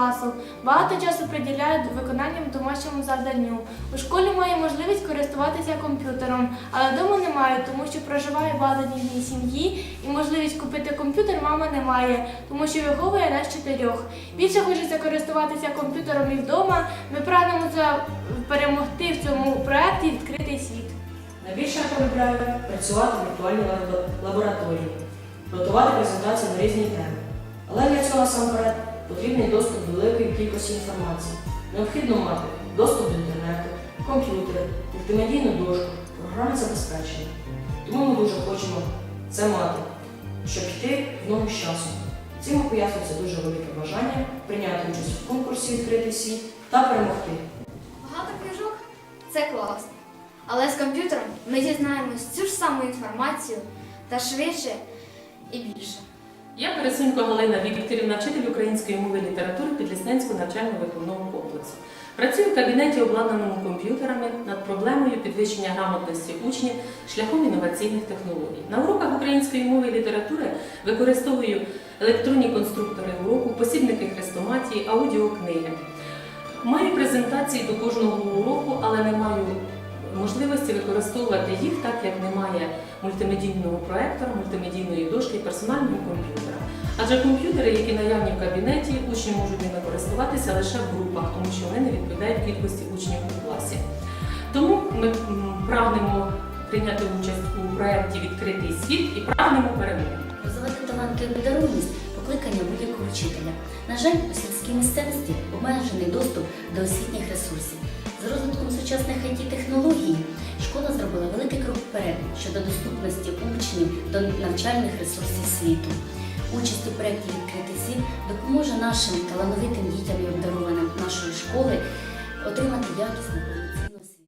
класу. Багато часу приділяють виконанням домашньому завданню. У школі має можливість користуватися комп'ютером, але вдома не має, тому що проживає в багатодітній сім'ї і можливість купити комп'ютер мама не має, тому що виховує нас чотирьох. Більше хочеться користуватися комп'ютером і вдома. Ми прагнемо перемогти в цьому проєкті відкритий світ. Найбільше я працювати в віртуальній лабораторії, готувати презентації на різні теми. Але для цього насамперед потрібний доступ до великої кількості інформації. Необхідно мати доступ до інтернету, комп'ютери, мультимедійну дошку, програмне забезпечення. Тому ми дуже хочемо це мати, щоб йти в ногу з часом. Цим пояснюється дуже велике бажання прийняти участь в конкурсі Відкритий світ та перемогти. Багато книжок це класно. Але з комп'ютером ми дізнаємось цю ж саму інформацію та швидше Пересунько Галина Вікторівна, вчитель української мови і літератури Підлісненського навчально-виховного комплексу. Працюю в кабінеті, обладнаному комп'ютерами над проблемою підвищення грамотності учнів шляхом інноваційних технологій. На уроках української мови і літератури використовую електронні конструктори уроку, посібники хрестоматії, аудіокниги. Маю презентації до кожного уроку, але не маю можливості використовувати їх так, як немає мультимедійного проектора, мультимедійної дошки персонального комп'ютера. Адже комп'ютери, які наявні в кабінеті, учні можуть ними користуватися лише в групах, тому що вони не відповідають кількості учнів у класі. Тому ми прагнемо прийняти участь у проєкті Відкритий світ і прагнемо перемоги. Розвивати таланти і даровність покликання будь-якого вчителя. На жаль, у сільській місцевості обмежений доступ до освітніх ресурсів. З розвитком сучасних it технологій школа зробила великий крок вперед щодо доступності учнів до навчальних ресурсів світу. Участь у проєкті Відкритий світ допоможе нашим талановитим дітям і обдарованим нашої школи отримати якісне